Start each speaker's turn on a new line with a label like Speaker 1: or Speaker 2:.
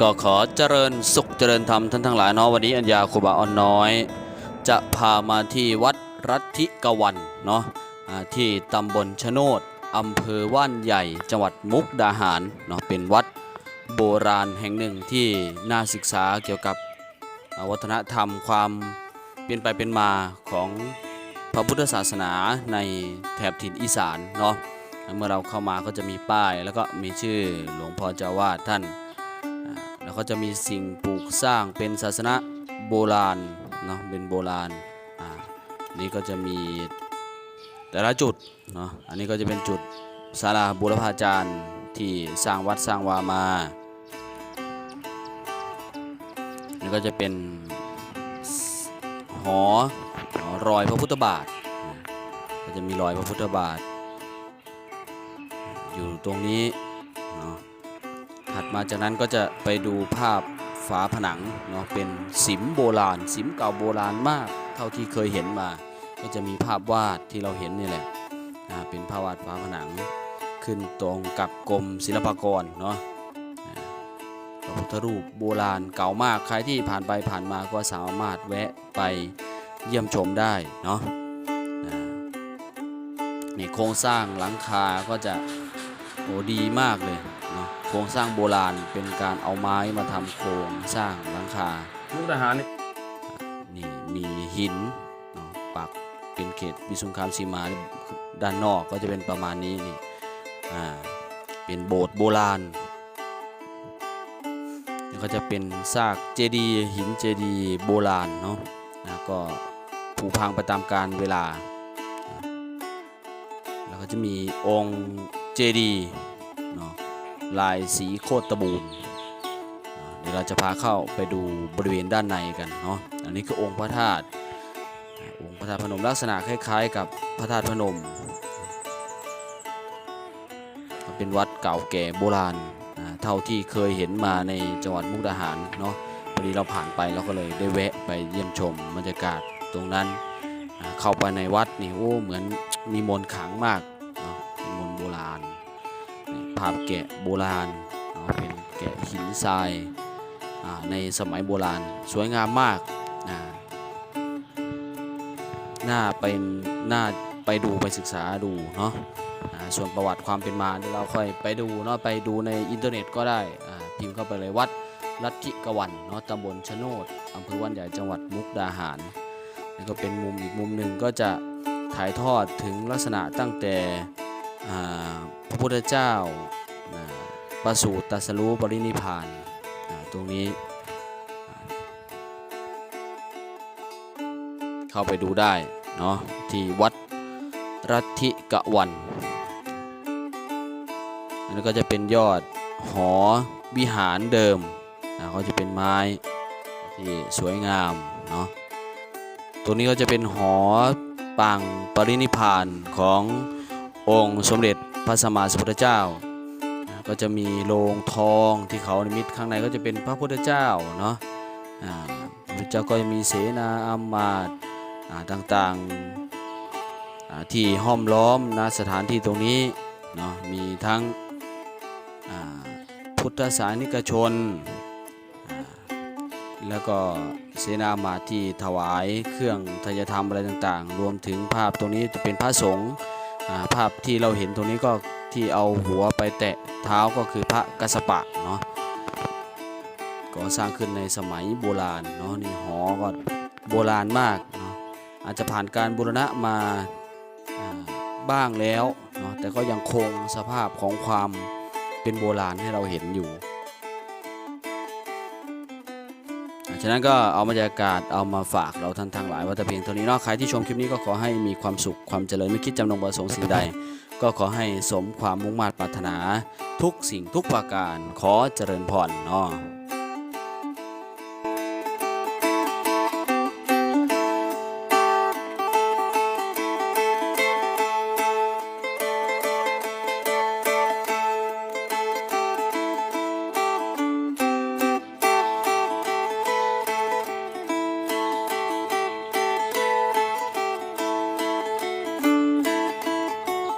Speaker 1: ก็ขอเจริญสุขเจริญธรรมท่านทั้งหลายเนาะวันนี้อัญญาครูบาอ่อนน้อย จะพามาที่วัดรัติกวันเนาะที่ตำบลชโนดอำเภอว่านใหญ่ จังหวัดมุกดาหารเนาะเป็นวัดโบราณแห่งหนึ่งที่น่าศึกษาเกี่ยวกับวัฒนธรรมความเป็นไปเป็นมาของพระพุทธศาสนาในแถบถิ่นอีสานเนาะเมื่อเราเข้ามาก็จะมีป้ายแล้วก็มีชื่อหลวงพ่อเจ้าวาดท่าน แล้วก็จะมีสิ่งปลูกสร้างเป็นศาสนาโบราณเนาะเป็นโบราณอ่านี่ก็จะมีแต่ละจุดเนาะอันนี้ก็จะเป็นจุดศาลาบูรพาจารย์ที่สร้างวัดสร้างวามานี่ก็จะเป็นหอหอรอยพระพุทธบาท ก็จะมีรอยพระพุทธบาท อยู่ตรงนี้เนาะ ถัดมาจากนั้นก็จะไปดูภาพฝาผนังเนาะเป็นสิมโบราณ สิมเก่าโบราณมาก เท่าที่เคยเห็นมา ก็จะมีภาพวาดที่เราเห็นนี่แหละอ่าเป็นภาพวาดฝาผนังขึ้นตรงกับกรมศิลปากรเนาะพระพุทธรูปโบราณเก่ามากใครที่ผ่านไปผ่านมาก็สามารถแวะไปเยี่ยมชมได้เนาะนี่โครงสร้างหลังคาก็จะโอ้ดีมากเลย นาะโครงสร้างโบราณเป็นการเอาไม้มาทำโครงสร้างหลังคา
Speaker 2: มุกดาหารนี่
Speaker 1: นี่มีหินเนาะปักเป็นเขตวิสุงคามสีมานี่ด้านนอกก็จะเป็นประมาณนี้นี่อ่าเป็นโบสถ์โบราณนี่ก็จะเป็นซากเจดีย์หินเจดีย์โบราณเนาะนะก็ผุพังไปตามกาลเวลาอ่าแล้วก็จะมีองค์เจดีย์เนาะ ลายสีโคตรตะบูนเดี๋ยวเราจะพาเข้าไปดูบริเวณด้านในกันเนาะอันนี้คือองค์พระธาตุองค์พระธาตุพนมลักษณะคล้ายๆ กับพระธาตุพนม เป็นวัดเก่าแก่โบราณเท่าที่เคยเห็นมาในจังหวัดมุกดาหารเนาะพอดีเราผ่านไปเราก็เลยได้แวะไปเยี่ยมชมบรรยากาศตรงนั้นเข้าไปในวัดนี่โอ้เหมือนมีมนต์ขังมากาพแกะโบราณเาเป็นแกะหินทรายาในสมัยโบราณสวยงามมากาน่าเป็นน่าไปดูไปศึกษาดูเนาะส่วนประวัติความเป็นมาเดี๋ยวเราค่อยไปดูเนาะไปดูในอินเทอร์เน็ตก็ได้พิมพ์เข้าไปเลยวัดลัทธิกวันเนาะตำบลชะโนดอำเภอวันใหญ่จังหวัดมุกดาหารนี่ก็เป็นมุมอีกมุมหนึ่งก็จะถ่ายทอดถึงลักษณะตั้งแต่ พระพุทธเจ้าประสูติตรัสรู้ปรินิพานตรงนี้ เข้าไปดูได้เนาะที่วัดรัติกวัน อันนี้ก็จะเป็นยอดหอวิหารเดิมนะก็จะเป็นไม้ที่สวยงามเนาะตัวนี้ก็จะเป็นหอปางปรินิพานของ องค์สมเด็จพระสัมมาสัมพุทธเจ้า ก็จะมีโรงทองที่เขานิมิตข้างในก็จะเป็นพระพุทธเจ้าเนาะพระพุทธเจ้าก็จะมีเสนาอามาตย์ต่างๆที่ห้อมล้อมณสถานที่ตรงนี้เนาะมีทั้งพุทธศาสนิกชน แล้วก็เสนาอามาตย์ที่ถวายเครื่องทายธรรมอะไรต่างๆ รวมถึงภาพตรงนี้จะเป็นพระสงฆ์ ภาพที่เราเห็นตรงนี้ก็ที่เอาหัวไปแตะเท้าก็คือพระกัสสปะเนาะก่อสร้างขึ้นในสมัยโบราณเนาะนี่หอก็โบราณมากเนาะอาจจะผ่านการบูรณะมาาบ้างแล้วเนาะแต่ก็ยังคงสภาพของความเป็นโบราณให้เราเห็นอยู่ ฉะนั้นก็เอาบรรยากาศเอามาฝากเราท่านทั้งหลายว่าแต่เพียงเท่านี้เนาะใครที่ชมคลิปนี้ก็ขอให้มีความสุขความเจริญไม่คิดจำนงประสงค์สิ่งใด ก็ขอให้สมความมุ่งมา่ปรารถนา ทุกสิ่งทุกประการขอเจริญพรเนาะ